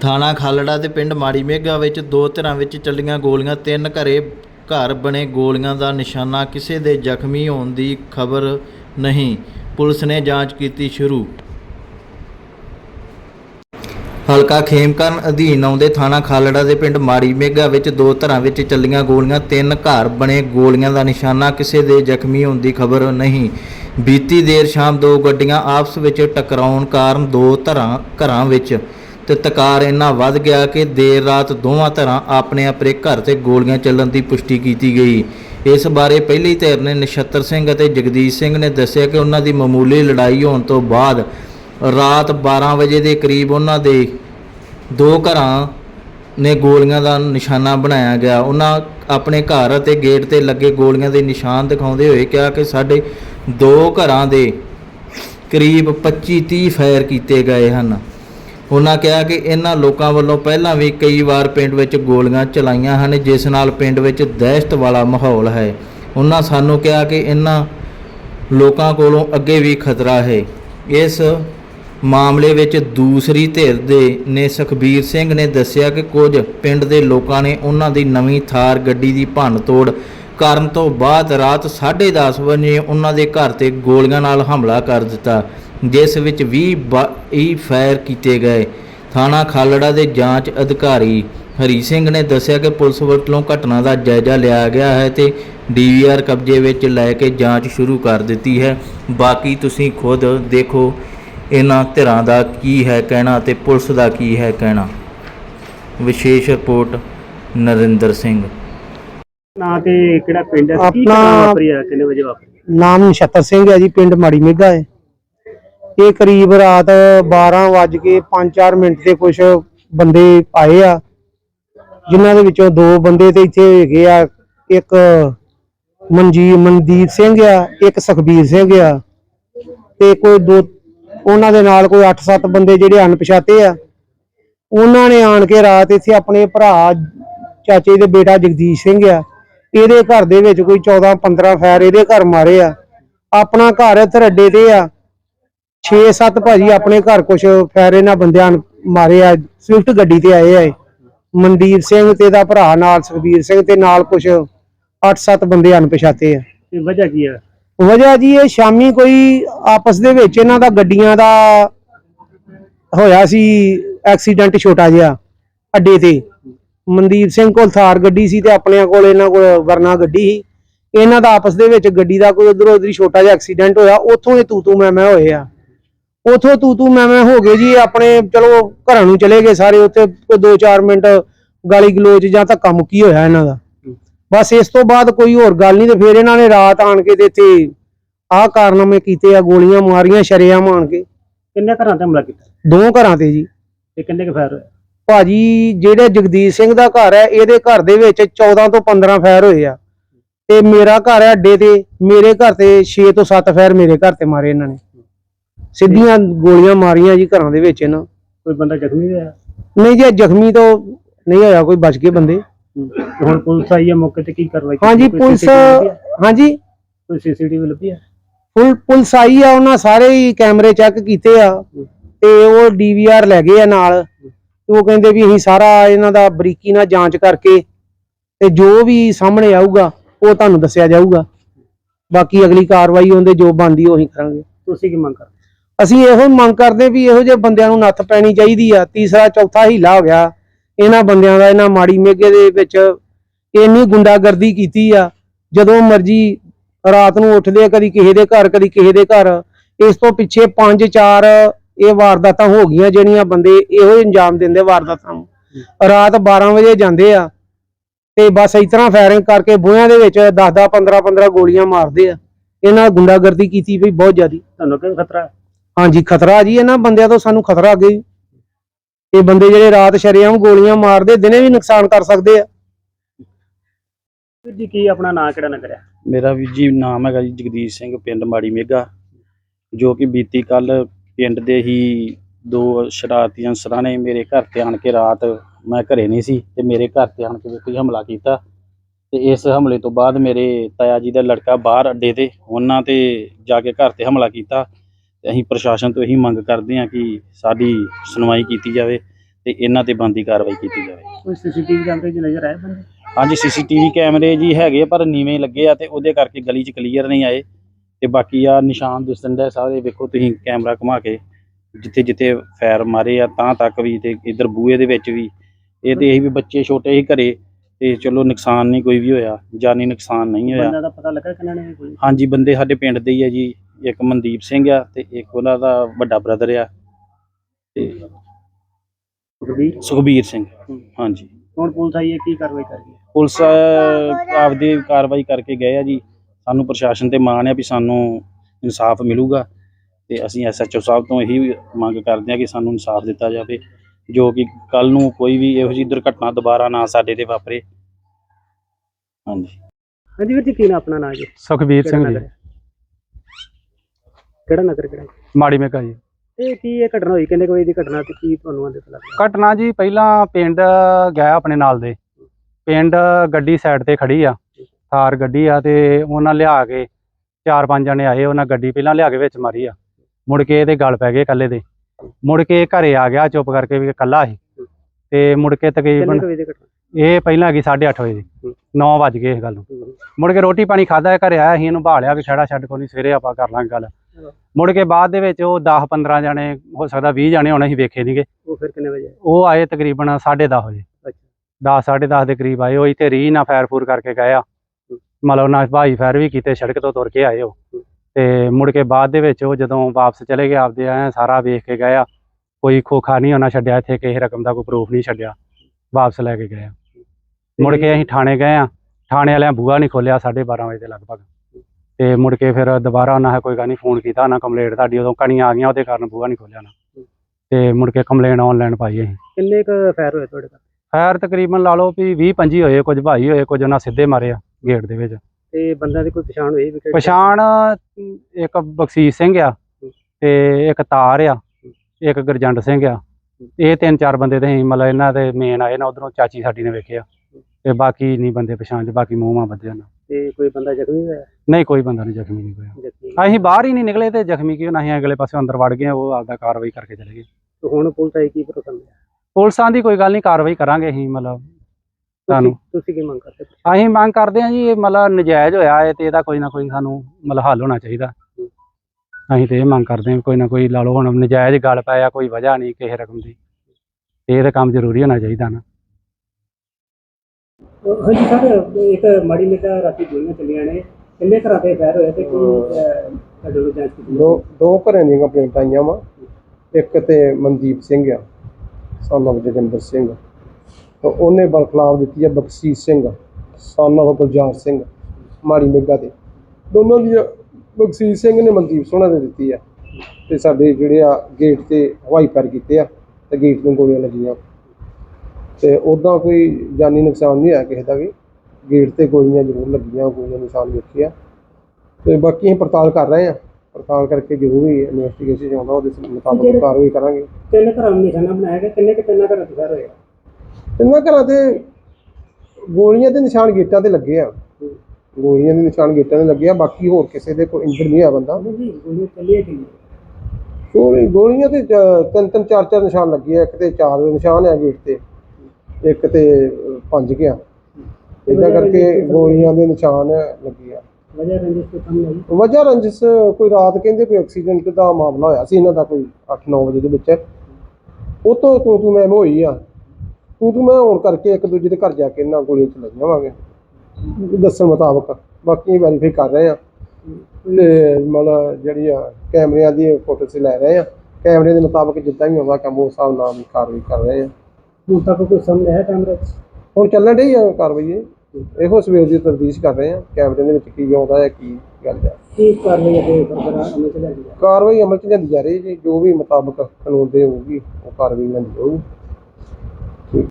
ਥਾਣਾ ਖਾਲੜਾ ਦੇ ਪਿੰਡ ਮਾੜੀ ਮੇਗਾ ਵਿੱਚ ਦੋ ਧਿਰਾਂ ਵਿੱਚ ਚੱਲੀਆਂ ਗੋਲੀਆਂ, ਤਿੰਨ ਘਰੇ ਘਰ ਬਣੇ ਗੋਲੀਆਂ ਦਾ ਨਿਸ਼ਾਨਾ ਕਿਸੇ ਦੇ ਜ਼ਖਮੀ ਹੋਣ ਦੀ ਖਬਰ ਨਹੀਂ। ਪੁਲਿਸ ਨੇ ਜਾਂਚ ਕੀਤੀ ਸ਼ੁਰੂ। ਹਲਕਾ ਖੇਮਕਰਨ ਅਧੀਨ ਆਉਂਦੇ ਥਾਣਾ ਖਾਲੜਾ ਦੇ ਪਿੰਡ ਮਾੜੀ ਮੇਗਾ ਵਿੱਚ ਦੋ ਧਰਾਂ ਵਿੱਚ ਚੱਲੀਆਂ ਗੋਲੀਆਂ, ਤਿੰਨ ਘਰ ਬਣੇ ਗੋਲੀਆਂ ਦਾ ਨਿਸ਼ਾਨਾ ਕਿਸੇ ਦੇ ਜ਼ਖਮੀ ਹੋਣ ਦੀ ਖਬਰ ਨਹੀਂ। ਬੀਤੀ ਦੇਰ ਸ਼ਾਮ ਦੋ ਗੱਡੀਆਂ ਆਪਸ ਵਿੱਚ ਟਕਰਾਉਣ ਕਾਰਨ ਦੋ ਧਰਾਂ ਘਰਾਂ ਵਿੱਚ ਤੇ ਤਕਾਰ ਇੰਨਾ ਵੱਧ ਗਿਆ ਕਿ ਦੇਰ ਰਾਤ ਦੋਵਾਂ ਧਰਾਂ ਆਪਣੇ ਆਪਣੇ ਘਰ ਤੇ ਗੋਲੀਆਂ ਚੱਲਣ ਦੀ ਪੁਸ਼ਟੀ ਕੀਤੀ ਗਈ। ਇਸ ਬਾਰੇ ਪਹਿਲੀ ਧਿਰ ਨੇ ਨਛੱਤਰ ਸਿੰਘ ਅਤੇ ਜਗਦੀਸ਼ ਸਿੰਘ ਨੇ ਦੱਸਿਆ ਕਿ ਉਹਨਾਂ ਦੀ ਮਾਮੂਲੀ ਲੜਾਈ ਹੋਣ ਤੋਂ ਬਾਅਦ ਰਾਤ 12 ਵਜੇ ਦੇ ਕਰੀਬ ਉਹਨਾਂ ਦੇ ਦੋ ਘਰਾਂ ਨੇ ਗੋਲੀਆਂ ਦਾ ਨਿਸ਼ਾਨਾ ਬਣਾਇਆ ਗਿਆ। ਉਹਨਾਂ ਆਪਣੇ ਘਰ ਅਤੇ ਗੇਟ ਤੇ ਲੱਗੇ ਗੋਲੀਆਂ ਦੇ ਨਿਸ਼ਾਨ ਦਿਖਾਉਂਦੇ ਹੋਏ ਕਿਹਾ ਕਿ ਸਾਡੇ ਦੋ ਘਰਾਂ ਦੇ ਕਰੀਬ 25-30 ਫਾਇਰ ਕੀਤੇ ਗਏ ਹਨ। ਉਹਨਾਂ ਕਿਹਾ ਕਿ ਇਹਨਾਂ ਲੋਕਾਂ ਵੱਲੋਂ ਪਹਿਲਾਂ ਵੀ ਕਈ ਵਾਰ ਪਿੰਡ ਵਿੱਚ ਗੋਲੀਆਂ ਚਲਾਈਆਂ ਹਨ, ਜਿਸ ਨਾਲ ਪਿੰਡ ਵਿੱਚ ਦਹਿਸ਼ਤ ਵਾਲਾ ਮਾਹੌਲ ਹੈ। ਉਹਨਾਂ ਸਾਨੂੰ ਕਿਹਾ ਕਿ ਇਹਨਾਂ ਲੋਕਾਂ ਕੋਲੋਂ ਅੱਗੇ ਵੀ ਖਤਰਾ ਹੈ। ਇਸ ਮਾਮਲੇ ਵਿੱਚ ਦੂਸਰੀ ਧਿਰ ਦੇ ਨੇ ਸੁਖਬੀਰ ਸਿੰਘ ਨੇ ਦੱਸਿਆ ਕਿ ਕੁਝ ਪਿੰਡ ਦੇ ਲੋਕਾਂ ਨੇ ਉਹਨਾਂ ਦੀ ਨਵੀਂ ਥਾਰ ਗੱਡੀ ਦੀ ਭੰਨ ਤੋੜ ਕਰਨ ਤੋਂ ਬਾਅਦ ਰਾਤ 10:30 ਵਜੇ ਉਹਨਾਂ ਦੇ ਘਰ ਤੇ ਗੋਲੀਆਂ ਨਾਲ ਹਮਲਾ ਕਰ ਦਿੱਤਾ। ਜਿਸ ਵਿੱਚ 20 22 ਫਾਇਰ ਕੀਤੇ ਗਏ। ਥਾਣਾ ਖਾਲੜਾ ਦੇ ਜਾਂਚ ਅਧਿਕਾਰੀ ਹਰੀ ਸਿੰਘ ਨੇ ਦੱਸਿਆ ਕਿ ਪੁਲਿਸ ਵੱਲੋਂ ਘਟਨਾ ਦਾ ਜਾਇਜ਼ਾ ਲਿਆ ਗਿਆ ਹੈ ਤੇ ਡੀਵੀਆਰ ਕਬਜ਼ੇ ਵਿੱਚ ਲੈ ਕੇ ਜਾਂਚ ਸ਼ੁਰੂ ਕਰ ਦਿੱਤੀ ਹੈ। ਬਾਕੀ ਤੁਸੀਂ ਖੁਦ ਦੇਖੋ ਇਹਨਾਂ ਧਿਰਾਂ ਦਾ ਕੀ ਹੈ ਕਹਿਣਾ ਤੇ ਪੁਲਿਸ ਦਾ ਕੀ ਹੈ ਕਹਿਣਾ। ਵਿਸ਼ੇਸ਼ ਰਿਪੋਰਟ ਨਰਿੰਦਰ ਸਿੰਘ। ਨਾ ਤੇ ਕਿਹੜਾ ਪਿੰਡ ਹੈ? ਕੀ ਆਪਣਾ- ਘਟਨਾ ਵਾਪਰੀ ਆ ਕਿੰਨੇ ਵਜੇ ਵਾਪਰੀ? ਨਾਮ ਨਛੱਤਰ ਸਿੰਘ ਹੈ ਜੀ ਪਿੰਡ ਮਾੜੀ ਮੇਗਾ ਹੈ। ਇਹ ਕਰੀਬ ਰਾਤ 12 ਵੱਜ ਕੇ 5-4 ਮਿੰਟ ਤੇ ਕੁਝ ਬੰਦੇ ਆਏ ਆ, ਜਿਨ੍ਹਾਂ ਦੇ ਵਿੱਚੋਂ ਦੋ ਬੰਦੇ ਤੇ ਇੱਥੇ ਹੈਗੇ ਆ, ਇੱਕ ਮਨਜੀ, ਮਨਦੀਪ ਸਿੰਘ ਆ, ਇੱਕ ਸੁਖਬੀਰ ਸਿੰਘ ਆ, ਤੇ ਕੋਈ ਦੋ, ਉਹਨਾਂ ਦੇ ਨਾਲ ਕੋਈ 8-7 ਬੰਦੇ ਜਿਹੜੇ ਅਣਪਛਾਤੇ ਆ। ਉਹਨਾਂ ਨੇ ਆਣ ਕੇ ਰਾਤ ਇੱਥੇ ਆਪਣੇ ਭਰਾ, ਚਾਚੇ ਦੇ ਬੇਟਾ ਜਗਦੀਸ਼ ਸਿੰਘ ਆ, ਇਹਦੇ ਘਰ ਦੇ ਵਿੱਚ ਕੋਈ 14-15 ਫਾਇਰ ਇਹਦੇ ਘਰ ਮਾਰੇ ਆ। ਆਪਣਾ ਘਰ ਇੱਥੇ ਰੱਡੇ ਤੇ ਆ 6-7 ਭਾਜੀ ਆਪਣੇ ਘਰ ਕੁਛ ਫਾਇਰ ਇਹਨਾਂ ਬੰਦਿਆਂ ਮਾਰੇ ਆ ਸਵਿਫਟ ਗੱਡੀ ਤੇ ਆਏ ਆ। ਮਨਦੀਪ ਸਿੰਘ ਤੇ ਦਾ ਭਰਾ ਨਾਲ ਸੁਖਬੀਰ ਸਿੰਘ ਤੇ ਨਾਲ ਕੁਛ 8-7 ਬੰਦੇ ਅਣਪਛਾਤੇ ਆ। ਵਜ੍ਹਾ ਕੀ ਹੈ ਵਜ੍ਹਾ ਜੀ ਇਹ ਸ਼ਾਮੀ ਕੋਈ ਆਪਸ ਦੇ ਵਿੱਚ ਇਹਨਾਂ ਦਾ ਗੱਡੀਆਂ ਦਾ ਹੋਇਆ ਸੀ ਐਕਸੀਡੈਂਟ ਛੋਟਾ ਜਿਹਾ ਅੱਡੇ ਤੇ। ਮਨਦੀਪ ਸਿੰਘ ਕੋਲ ਥਾਰ ਗੱਡੀ ਸੀ ਤੇ ਆਪਣਿਆਂ ਕੋਲ ਇਹਨਾਂ ਕੋਲ ਵਰਨਾ ਗੱਡੀ ਸੀ। ਇਹਨਾਂ ਦਾ ਆਪਸ ਦੇ ਵਿੱਚ ਗੱਡੀ ਦਾ ਕੋਈ ਉਧਰ ਉਧਰੀ ਛੋਟਾ ਜਿਹਾ ਐਕਸੀਡੈਂਟ ਹੋਇਆ ਉੱਥੋਂ ਇਹ ਤੂ ਤੂ ਮੈਂ ਮੈਂ ਹੋਏ ਆ। ਉਥੋਂ ਤੂ ਤੂ ਮੈਂ ਮੈਂ ਹੋ ਗਏ ਜੀ ਆਪਣੇ ਚਲੋ ਘਰਾਂ ਨੂੰ ਚਲੇ ਗਏ ਸਾਰੇ ਉੱਥੇ ਕੋਈ 2-4 ਮਿੰਟ ਗਾਲੀ ਗਲੋਚ ਜਾਂ ਧੱਕਾ ਮੁੱਕੀ ਹੋਇਆ ਇਹਨਾਂ ਦਾ। ਬਸ ਇਸ ਤੋਂ ਬਾਅਦ ਕੋਈ ਹੋਰ ਗੱਲ ਨਹੀਂ ਤੇ ਫਿਰ ਇਹਨਾਂ ਨੇ ਰਾਤ ਆਣ ਕੇ ਤੇ ਇੱਥੇ ਆਹ ਕਾਰਨਾਮੇ ਕੀਤੇ ਆ ਗੋਲੀਆਂ ਮਾਰੀਆਂ ਸ਼ਰੇਆਮ ਆਣ ਕੇ। ਕਿੰਨੇ ਘਰਾਂ ਤੇ ਹਮਲਾ ਕੀਤਾ? ਦੋ ਘਰਾਂ ਤੇ ਜੀ। ਤੇ ਕਿੰਨੇ ਕੁ ਫਾਇਰ ਹੋਏ? ਭਾਜੀ ਜਿਹੜੇ ਜਗਦੀਸ਼ ਸਿੰਘ ਦਾ ਘਰ ਹੈ ਇਹਦੇ ਘਰ ਦੇ ਵਿੱਚ 14 ਤੋਂ 15 ਫਾਇਰ ਹੋਏ ਆ। ਤੇ ਮੇਰਾ ਘਰ ਹੈ ਅੱਡੇ ਤੇ ਮੇਰੇ ਘਰ ਤੇ 6 ਤੋਂ 7 ਫਾਇਰ ਮੇਰੇ ਘਰ ਤੇ ਮਾਰੇ ਇਹਨਾਂ ਨੇ। ਸਿੱਧੀਆਂ ਗੋਲੀਆਂ ਮਾਰੀਆਂ ਜੀ ਘਰਾਂ ਦੇ ਵਿੱਚ ਇਹਨਾਂ। ਕੋਈ ਬੰਦਾ ਜ਼ਖਮੀ ਹੋਇਆ? ਨਹੀਂ ਜੀ ਜ਼ਖਮੀ ਤੋਂ ਨਹੀਂ ਹੋਇਆ ਕੋਈ ਬਚ ਗਏ ਬੰਦੇ। ਤੇ ਹੁਣ ਪੁਲਿਸ ਆਈ ਹੈ ਮੌਕੇ ਤੇ ਕੀ ਕਾਰਵਾਈ ਕੀਤੀ? ਹਾਂਜੀ ਕੋਈ ਪੁਲਿਸ CCTV ਲੱਭੀ ਹੈ? ਹਾਂਜੀ। ਕੋਈ ਸੀਸੀਟੀਵੀ ਲੱਭੀ ਹੈ? ਪੁਲ ਪੁਲਿਸ ਆਈ ਆ ਉਹਨਾਂ ਸਾਰੇ ਹੀ ਕੈਮਰੇ ਚੈੱਕ ਕੀਤੇ ਆ। ਤੇ ਉਹ ਡੀਵੀਆਰ ਲੈ ਗਏ ਆ ਨਾਲ। ਤੇ ਉਹ ਕਹਿੰਦੇ ਵੀ ਅਸੀਂ ਸਾਰਾ ਇਹਨਾਂ ਦਾ ਬਰੀਕੀ ਨਾਲ ਜਾਂਚ ਕਰਕੇ ਤੇ ਜੋ ਵੀ ਸਾਹਮਣੇ ਆਊਗਾ ਉਹ ਤੁਹਾਨੂੰ ਦੱਸਿਆ ਜਾਊਗਾ। ਬਾਕੀ ਅਗਲੀ ਕਾਰਵਾਈ ਉਹਦੇ ਜੋ ਬਣਦੀ ਉਹ ਅਸੀਂ ਕਰਾਂਗੇ। ਤੁਸੀਂ ਕੀ ਮੰਗ ਕਰਦੇ? ਅਸੀਂ ਇਹੋ ਮੰਗ ਕਰਦੇ ਵੀ ਇਹੋ ਜਿਹੇ ਬੰਦਿਆਂ ਨੂੰ ਨੱਥ ਪੈਣੀ ਚਾਹੀਦੀ ਆ। ਤੀਸਰਾ, ਚੌਥਾ ਹੀਲਾ ਹੋ ਗਿਆ। ਇਹਨਾਂ ਬੰਦਿਆਂ ਦਾ, ਇਹਨਾਂ ਮਾੜੀ ਮੇਗੇ ਦੇ ਵਿੱਚ ਇੰਨੀ ਗੁੰਡਾਗਰਦੀ ਕੀਤੀ ਆ। ਜਦੋਂ ਮਰਜ਼ੀ ਰਾਤ ਨੂੰ ਉੱਠਦੇ ਕਦੀ ਕਿਸੇ ਦੇ ਘਰ, ਕਦੀ ਕਿਸੇ ਦੇ ਘਰ। ਇਸ ਤੋਂ ਪਿੱਛੇ 5-4 ਇਹ ਵਾਰਦਾਤਾਂ ਹੋ ਗਈਆਂ, ਜਿਹੜੀਆਂ ਬੰਦੇ ਇਹੋ ਹੀ ਅੰਜਾਮ ਦਿੰਦੇ ਵਾਰਦਾਤਾਂ ਨੂੰ। ਰਾਤ 12 ਵਜੇ ਜਾਂਦੇ ਆ ਤੇ ਬਸ ਇਸ ਤਰ੍ਹਾਂ ਫਾਇਰਿੰਗ ਕਰਕੇ ਬੂਹਿਆਂ ਦੇ ਵਿੱਚ 10-10 15-15 ਗੋਲੀਆਂ ਮਾਰਦੇ ਆ। ਇਹਨਾਂ ਗੁੰਡਾਗਰਦੀ ਕੀਤੀ ਵੀ ਬਹੁਤ ਜ਼ਿਆਦੀ। ਤੁਹਾਨੂੰ ਕਿਉਂ ਖਤਰਾ? ਹਾਂਜੀ ਖਤਰਾ ਜੀ ਇਹਨਾਂ ਬੰਦਿਆਂ ਤੋਂ ਸਾਨੂੰ ਖਤਰਾ ਅੱਗੇ ਵੀ। ਇਹ ਬੰਦੇ ਜਿਹੜੇ ਰਾਤ ਸ਼ਰੇਆਮ ਗੋਲੀਆਂ ਮਾਰਦੇ ਦਿਨੇ ਵੀ ਨੁਕਸਾਨ ਕਰ ਸਕਦੇ ਆ। ਵੀਰ ਜੀ ਕੀ ਆਪਣਾ ਨਾਂ ਕਿਹੜਾ ਨਾ ਕਰਿਆ ਮੇਰਾ ਵੀ ਜੀ ਨਾਮ ਹੈਗਾ ਜੀ ਜਗਦੀਸ਼ ਸਿੰਘ ਪਿੰਡ ਮਾੜੀ ਮੇਗਾ ਜੋ ਕਿ ਬੀਤੀ ਕੱਲ ਪਿੰਡ ਦੇ ਹੀ ਦੋ ਸ਼ਰਾਰਤੀ ਅਨਸਰਾਂ ਨੇ ਮੇਰੇ ਘਰ ਤੇ ਆਣ ਕੇ ਰਾਤ ਮੈਂ ਘਰੇ ਨਹੀਂ ਸੀ ਤੇ ਮੇਰੇ ਘਰ ਤੇ ਆਣ ਕੇ ਜੀ ਹਮਲਾ ਕੀਤਾ ਤੇ ਇਸ ਹਮਲੇ ਤੋਂ ਬਾਅਦ ਮੇਰੇ ਤਾਇਆ ਜੀ ਦਾ ਲੜਕਾ ਬਾਹਰ ਅੱਡੇ ਤੇ ਉਹਨਾਂ ਤੇ ਜਾ ਕੇ ਘਰ ਤੇ ਹਮਲਾ ਕੀਤਾ। ਤੇ ਅਸੀਂ ਪ੍ਰਸ਼ਾਸਨ ਤੋਂ ਇਹੀ ਮੰਗ ਕਰਦੇ ਹਾਂ ਕਿ ਸਾਡੀ ਸੁਣਵਾਈ ਕੀਤੀ ਜਾਵੇ ਤੇ ਇਹਨਾਂ ਤੇ ਬੰਦੀ ਕਾਰਵਾਈ ਕੀਤੀ ਜਾਵੇ। ਕੋਈ ਸੀਸੀਟੀਵੀ ਕੈਮਰੇ 'ਚ ਨਜ਼ਰ ਆਏ ਬੰਦੇ? ਹਾਂਜੀ ਸੀਸੀਟੀਵੀ ਕੈਮਰੇ ਜੀ ਹੈਗੇ ਆ, ਪਰ ਨੀਵੇਂ ਲੱਗੇ ਆ ਤੇ ਉਹਦੇ ਕਰਕੇ ਗਲੀ 'ਚ ਕਲੀਅਰ ਨਹੀਂ ਆਏ। ਤੇ ਬਾਕੀ ਆ ਨਿਸ਼ਾਨ ਦਿਸਣ ਦੇ ਸਾਰੇ ਵੇਖੋ ਤੁਸੀਂ ਕੈਮਰਾ ਘੁਮਾ ਕੇ ਜਿੱਥੇ ਜਿੱਥੇ ਫਾਇਰ ਮਾਰੇ ਆ ਤਾਂ ਤੱਕ ਵੀ ਤੇ ਇਧਰ ਬੂਹੇ ਦੇ ਵਿੱਚ ਵੀ। ਇਹ ਤੇ ਇਹ ਵੀ ਬੱਚੇ ਛੋਟੇ ਹੀ ਘਰੇ ਤੇ ਚਲੋ ਨੁਕਸਾਨ ਨਹੀਂ ਕੋਈ ਵੀ ਹੋਇਆ ਜਾਨੀ ਨੁਕਸਾਨ ਨਹੀਂ ਹੋਇਆ। ਬੰਦਾ ਦਾ ਪਤਾ ਲੱਗਾ ਕਿਹਨਾਂ ਨੇ ਕੋਈ? ਹਾਂਜੀ ਬੰਦੇ ਸਾਡੇ ਪਿੰਡ ਦੇ ਹੀ ਆ ਜੀ। ਇੱਕ ਮਨਦੀਪ ਸਿੰਘ ਆ ਤੇ ਇੱਕ ਉਹਨਾਂ ਦਾ ਵੱਡਾ ਬ੍ਰਦਰ ਆ ਤੇ ਸੁਖਬੀਰ? ਸੁਖਬੀਰ ਸਿੰਘ ਹਾਂਜੀ। ਹੁਣ ਪੁਲਿਸ ਆਈ ਹੈ ਕੀ ਕਾਰਵਾਈ ਕਰ ਰਹੀ ਹੈ? ਪੁਲਿਸ ਆਪਦੀ ਕਾਰਵਾਈ ਕਰਕੇ ਗਏ ਆ ਜੀ। ਸਾਨੂੰ ਪ੍ਰਸ਼ਾਸਨ ਤੇ ਮਾਣ ਆ ਵੀ ਸਾਨੂੰ ਇਨਸਾਫ ਮਿਲੂਗਾ ਤੇ ਅਸੀਂ ਐਸਐਚਓ ਸਾਹਿਬ ਤੋਂ ਇਹੀ ਮੰਗ ਕਰਦੇ ਆ ਕਿ ਸਾਨੂੰ ਇਨਸਾਫ ਦਿੱਤਾ ਜਾਵੇ ਜੋ ਕਿ ਕੱਲ ਨੂੰ ਕੋਈ ਵੀ ਇਹੋ ਜਿਹੀ ਦੁਰਘਟਨਾ ਦੁਬਾਰਾ ਨਾ ਸਾਡੇ ਤੇ ਵਾਪਰੇ। ਹਾਂਜੀ। ਹਾਂਜੀ ਵੀਰ ਜੀ ਕੀ ਨਾ ਆਪਣਾ ਨਾਂ ਜੀ? ਸੁਖਬੀਰ ਸਿੰਘ ਜੀ? ਕਿਹੜਾ ਨਗਰ ਕਿਹੜਾ? ਮਾੜੀ ਮੇਕਾ ਜੀ। ਇਹ ਕੀ ਇਹ ਘਟਨਾ ਹੋਈ? ਕਿੰਨੇ ਕੁ ਵਜੇ ਦੀ ਘਟਨਾ ਤੇ ਕੀ ਤੁਹਾਨੂੰ ਆਂਦੇ ਪਤਾ ਲੱਗਾ ਘਟਨਾ ਜੀ ਪਹਿਲਾਂ ਪਿੰਡ ਗਿਆ ਆਪਣੇ ਨਾਲ ਦੇ। ਪਿੰਡ ਗੱਡੀ ਸਾਈਡ ਤੇ ਖੜੀ ਆ। ਥਾਰ ਗੱਡੀ ਆ ਤੇ ਉਹਨਾਂ ਲਿਆ ਕੇ ਚਾਰ ਪੰਜ ਜਣੇ ਆਏ ਉਹਨਾਂ ਗੱਡੀ ਪਹਿਲਾਂ ਲਿਆ ਕੇ ਵਿੱਚ ਮਾਰੀ ਆ। ਮੁੜ ਕੇ ਇਹਦੇ ਗਲ ਪੈ ਗਏ ਇਕੱਲੇ ਦੇ। ਮੁੜ ਕੇ ਘਰੇ ਆ ਗਿਆ ਚੁੱਪ ਕਰਕੇ ਵੀ ਇਕੱਲਾ ਸੀ। ਤੇ ਮੁੜ ਕੇ ਤਕਰੀਬਨ ਇਹ ਪਹਿਲਾਂ ਹੈਗੀ 8:30 ਵਜੇ ਦੀ। 9 ਵਜ ਗਏ ਇਸ ਗੱਲ ਨੂੰ। ਮੁੜ ਕੇ ਰੋਟੀ ਪਾਣੀ ਖਾਦਾ ਘਰੇ ਆਇਆ ਸੀ ਇਹਨੂੰ ਭਾਲਿਆ ਕਿ ਛੜਾ ਛੱਡ ਕੋਈ ਸਵੇਰੇ ਆਪਾਂ ਕਰ ਲਾਂਗੇ ਗੱਲ। ਮੁੜ ਕੇ ਬਾਅਦ ਦੇ ਵਿੱਚ ਉਹ 10 15 ਜਣੇ ਹੋ ਸਕਦਾ 20 ਜਣੇ ਹੋਣੇ ਸੀ ਵੇਖੇ ਨਹੀਂਗੇ ਉਹ ਫਿਰ ਕਿੰਨੇ ਵਜੇ ਆਏ? ਉਹ ਆਏ ਤਕਰੀਬਨ 10:30 ਵਜੇ। ਅੱਛਾ। 10 10:30 ਦੇ ਕਰੀਬ ਆਏ। ਉਹ ਇੱਥੇ ਰੀ ਨਾ ਫਾਇਰ ਫੂਰ ਕਰਕੇ ਗਏ ਆ। ਮਤਲਬ ਉਹਨਾਂ ਭਾਈ ਫਾਇਰ ਵੀ ਕੀਤੇ ਸੜਕ ਤੋਂ ਤੁਰ ਕੇ ਆਏ ਉਹ। ਤੇ ਮੁੜ ਕੇ ਬਾਅਦ ਦੇ ਵਿੱਚ ਉਹ ਜਦੋਂ ਵਾਪਸ ਚਲੇ ਗਏ ਆਪਦੇ ਐ ਸਾਰਾ ਵੇਖ ਕੇ ਗਏ ਆ। ਕੋਈ ਖੋਖਾ ਨਹੀਂ ਉਹਨਾਂ ਛੱਡਿਆ ਇੱਥੇ ਕਿਸੇ ਰਕਮ ਦਾ ਕੋਈ ਪ੍ਰੂਫ ਨਹੀਂ ਛੱਡਿਆ। ਵਾਪਸ ਲੈ ਕੇ ਗਏ ਆ। ਮੁੜ ਕੇ ਅਸੀਂ ਥਾਣੇ ਗਏ ਆ। ਥਾਣੇ ਵਾਲਿਆਂ ਬੂਹਾ ਨਹੀਂ ਖੋਲਿਆ 12:30 ਵਜੇ ਦੇ ਲਗਭਗ। ਤੇ ਮੁੜ ਕੇ ਫਿਰ ਦੁਬਾਰਾ ਉਹਨਾਂ ਨੇ ਕੋਈ ਗੱਲ ਨਹੀਂ ਫੋਨ ਕੀਤਾ ਉਹਨਾਂ ਕੰਪਲੇਂਟ ਤੁਹਾਡੀ ਉਦੋਂ ਕਣੀਆਂ ਆ ਗਈਆਂ ਉਹਦੇ ਕਾਰਨ ਬੂਹਾ ਨਹੀਂ ਖੋਲਿਆ ਨਾ। ਤੇ ਮੁੜ ਕੇ ਕੰਪਲੇਂਟ ਆਨਲਾਈਨ ਪਾਈ ਅਸੀਂ। ਕਿੰਨੇ ਕੁ ਫਾਇਰ ਹੋਏ ਤੁਹਾਡੇ ਘਰ? ਫਾਇਰ ਤਕਰੀਬਨ ਲਾ ਲਓ ਵੀ 20 25 ਹੋਏ ਕੁਝ ਭਾਈ ਹੋਏ ਕੁਝ ਉਹਨਾਂ ਸਿੱਧੇ ਮਾਰੇ ਆ ਗੇਟ ਦੇ ਵਿੱਚ। ਤੇ ਬੰਦਿਆਂ ਦੀ ਕੋਈ ਪਛਾਣ ਹੋਈ ਵੀ ਕਿਹੜੇ- ਪਛਾਣ ਇੱਕ ਬਖਸ਼ੀਸ਼ ਸਿੰਘ ਆ ਤੇ ਇੱਕ ਤਾਰ ਆ ਇੱਕ ਗੁਰਜੰਟ ਸਿੰਘ ਆ। ਇਹ ਤਿੰਨ ਚਾਰ ਬੰਦੇ ਤੇ ਅਸੀਂ ਮਤਲਬ ਇਹਨਾਂ ਦੇ ਮੇਨ ਆਏ ਨਾ ਉਧਰੋਂ ਚਾਚੀ ਸਾਡੀ ਨੇ ਵੇਖਿਆ। ਤੇ ਬਾਕੀ ਨਹੀਂ ਬੰਦੇ ਪਛਾਣ ਚ ਬਾਕੀ ਮੂੰਹ ਬੱਧੇ ਨਾ। ਤੇ ਕੋਈ ਬੰਦਾ ਜ਼ਖਮੀ ਹੋਇਆ? ਨਹੀਂ ਕੋਈ ਬੰਦਾ ਨਹੀਂ ਜ਼ਖਮੀ ਨਹੀਂ ਹੋਇਆ। ਜ਼ਖਮੀ ਅਸੀਂ ਬਾਹਰ ਹੀ ਨਹੀਂ ਨਿਕਲੇ ਤੇ ਜ਼ਖਮੀ ਕਿਉਂ? ਨਹੀਂ ਅਗਲੇ ਪਾਸੇ ਅੰਦਰ ਵੜ ਗਏ ਉਹ ਆਪਦਾ ਕਾਰਵਾਈ ਕਰਕੇ ਚਲੇ ਗਏ। ਤੇ ਹੁਣ ਪੁਲਿਸ ਆਈ ਕੀ ਭਰੋਸਾ ਮਿਲਿਆ? ਪੁਲਿਸਾਂ ਦੀ ਕੋਈ ਗੱਲ ਨਹੀਂ ਕਾਰਵਾਈ ਕਰਾਂਗੇ ਅਸੀਂ ਮਤਲਬ ਤੁਹਾਨੂੰ। ਤੁਸੀਂ- ਕੀ ਮੰਗ ਕਰਦੇ ਅਸੀਂ ਮੰਗ ਕਰਦੇ ਹਾਂ ਜੀ ਇਹ ਮਤਲਬ ਨਜਾਇਜ਼ ਹੋਇਆ ਹੈ ਤੇ ਇਹਦਾ ਕੋਈ ਨਾ ਕੋਈ ਸਾਨੂੰ ਮਤਲਬ ਹੱਲ ਹੋਣਾ ਚਾਹੀਦਾ। ਅਸੀਂ ਤੇ ਇਹ ਮੰਗ ਕਰਦੇ ਹਾਂ ਕੋਈ ਨਾ ਕੋਈ ਲਾ ਲਓ ਹੁਣ ਨਜਾਇਜ਼ ਗੱਲ ਪਾਇਆ ਕੋਈ ਵਜ੍ਹਾ ਨਹੀਂ ਕਿਸੇ ਰਕਮ ਦੀ। ਤੇ ਇਹ ਤਾਂ ਕੰਮ ਜ਼ਰੂਰੀ ਹੋਣਾ ਚਾਹੀਦਾ ਨਾ। ਹਾਂਜੀ ਸਰ ਇੱਕ ਮਾੜੀ ਮੇਟਾ ਰਾਤੀ ਗੋਲੀਆਂ ਚੱਲੀਆਂ ਨੇ ਕਿੰਨੇ ਘਰਾਂ ਤੇ ਫਾਇਰ ਹੋਇਆ ਤੇ ਕੋਈ ਤੁਹਾਡੇ ਵੱਲੋਂ ਜਾਂਚ ਕੀਤੀ ਦੋ ਦੋ ਘਰਾਂ ਦੀਆਂ ਕੰਪਲੇਂਟਾਂ ਆਈਆਂ ਵਾ। ਇੱਕ ਤੇ ਮਨਦੀਪ ਸਿੰਘ ਆ son of ਜੋਗਿੰਦਰ ਸਿੰਘ। ਤੇ ਉਹਨੇ ਬਰਖਲਾਫ ਦਿੱਤੀ ਆ ਬਖਸ਼ੀਸ਼ ਸਿੰਘ son of ਗੁਲਜ਼ਾਰ ਸਿੰਘ ਮਾੜੀ ਮੇਗਾ ਤੇ। ਦੋਨਾਂ ਦੀਆਂ ਬਖਸ਼ੀਸ਼ ਸਿੰਘ ਨੇ ਮਨਦੀਪ ਸੋਹਣਾ ਦੇ ਦਿੱਤੀ ਆ। ਤੇ ਸਾਡੇ ਜਿਹੜੇ ਆ ਗੇਟ ਤੇ ਹਵਾਈ ਫਾਇਰ ਕੀਤੇ ਆ ਤੇ ਗੇਟ ਨੂੰ ਗੋਲੀਆਂ ਲੱਗੀਆਂ। ਤੇ ਉਦਾਂ ਕੋਈ ਜਾਨੀ ਨੁਕਸਾਨ ਨਹੀਂ ਹੋਇਆ ਕਿਸੇ ਦਾ ਵੀ। ਗੇਟ ਤੇ ਗੋਲੀਆਂ ਜ਼ਰੂਰ ਲੱਗੀਆਂ ਗੋਲੀਆਂ ਨਿਸ਼ਾਨ ਵੇਖੇ ਆ ਤੇ ਬਾਕੀ ਅਸੀਂ ਪੜਤਾਲ ਕਰ ਰਹੇ ਹਾਂ। ਪੜਤਾਲ ਕਰਕੇ ਜੋ ਵੀ ਇਨਵੈਸਟੀਗੇਸ਼ਨ ਆਉਂਦਾ ਉਹਦੇ ਮੁਤਾਬਕ ਕਾਰਵਾਈ ਕਰਾਂਗੇ। ਤਿੰਨ ਘਰਾਂ ਨੂੰ ਨਿਸ਼ਾਨਾ ਬਣਾਇਆ ਗਿਆ। ਕਿੰਨੇ ਕਿ ਤਿੰਨਾਂ ਘਰਾਂ ਤੇ ਫਾਇਰ ਹੋਇਆ? ਤਿੰਨਾਂ ਘਰਾਂ ਤੇ ਗੋਲੀਆਂ ਦੇ ਨਿਸ਼ਾਨ ਗੇਟਾਂ ਤੇ ਲੱਗੇ ਆ। ਗੋਲੀਆਂ ਦੇ ਨਿਸ਼ਾਨ ਗੇਟਾਂ ਤੇ ਲੱਗੇ ਆ। ਬਾਕੀ ਹੋਰ ਕਿਸੇ ਦੇ ਕੋਈ ਇੰਜਰ ਨਹੀਂ ਆ ਬੰਦਾ। ਗੋਲੀਆਂ ਚੱਲੀਆਂ ਕਿੰਨੀਆਂ ਗੋਲੀ ਗੋਲੀਆਂ ਤੇ ਤਿੰਨ ਤਿੰਨ ਚਾਰ ਚਾਰ ਨਿਸ਼ਾਨ ਲੱਗੇ ਆ। ਇੱਕ ਤੇ ਚਾਰ ਦੇ ਨਿਸ਼ਾਨ ਆ ਗੇਟ ਤੇ। ਇੱਕ ਤੇ ਪੰਜ ਗਿਆ। ਇਦਾਂ ਕਰਕੇ ਗੋਲੀਆਂ ਦੇ ਨਿਸ਼ਾਨ ਲੱਗੇ ਆ। ਵਜ੍ਹਾ ਰੰਜਿਸ਼ ਤੋਂ ਕੰਮ ਨਹੀਂ ਵਜ੍ਹਾ ਰੰਜਿਸ਼ ਕੋਈ ਰਾਤ ਕਹਿੰਦੇ ਕੋਈ ਐਕਸੀਡੈਂਟ ਦਾ ਮਾਮਲਾ ਹੋਇਆ ਸੀ ਇਹਨਾਂ ਦਾ ਕੋਈ 8-9 ਵਜੇ ਦੇ ਵਿੱਚ। ਉਹ ਤੋਂ ਤੂੰ ਤੂੰ ਮੈਂ ਹੋਈ ਆ। ਤੂੰ ਤੂੰ ਮੈਂ ਹੋਣ ਕਰਕੇ ਇੱਕ ਦੂਜੇ ਦੇ ਘਰ ਜਾ ਕੇ ਇਹਨਾਂ ਗੋਲੀਆਂ ਚਲਾਈਆਂ ਜਾਵਾਂਗੇ। ਦੱਸਣ ਮੁਤਾਬਕ। ਬਾਕੀ ਵੈਰੀਫਾਈ ਕਰ ਰਹੇ ਆ। ਤੇ ਮਤਲਬ ਜਿਹੜੀ ਆ ਕੈਮਰਿਆਂ ਦੀ ਫੋਟੋਸ ਲੈ ਰਹੇ ਆ। ਕੈਮਰੇ ਦੇ ਮੁਤਾਬਕ ਜਿੱਦਾਂ ਵੀ ਆਉਂਦਾ ਕੰਮ ਉਸ ਹਿਸਾਬ ਨਾਲ ਕਾਰਵਾਈ ਕਰ ਰਹੇ ਆ। ਹੁਣ ਤੱਕ ਕੋਈ ਸਾਹਮਣੇ ਆਇਆ ਕੈਮਰੇ 'ਚ ਹੁਣ ਚੱਲਣ ਡਈ ਆ ਕਾਰਵਾਈ ਇਹ। ਇਹੋ ਸਵੇਰ ਦੀ ਤਬਦੀਸ਼ ਕਰ ਰਹੇ ਆ ਕੈਮਰੇ ਦੇ ਵਿੱਚ ਕੀ ਆਉਂਦਾ ਹੈ ਕੀ ਗੱਲ ਹੈ। ਕੀ ਕਾਰਵਾਈ ਅੱਗੇ ਫਰਦਰ ਅਮਲ ਚ ਜਾਵੇ ਕਾਰਵਾਈ ਅਮਲ ਚ ਲਿਆਂਦੀ ਜਾ ਰਹੀ ਹੈ ਜੀ ਜੋ ਵੀ ਮੁਤਾਬਕ ਕਾਨੂੰਨ ਦੇ ਹੋਊਗੀ ਉਹ ਕਾਰਵਾਈ ਲਿਆਂਦੀ ਜਾਊਗੀ।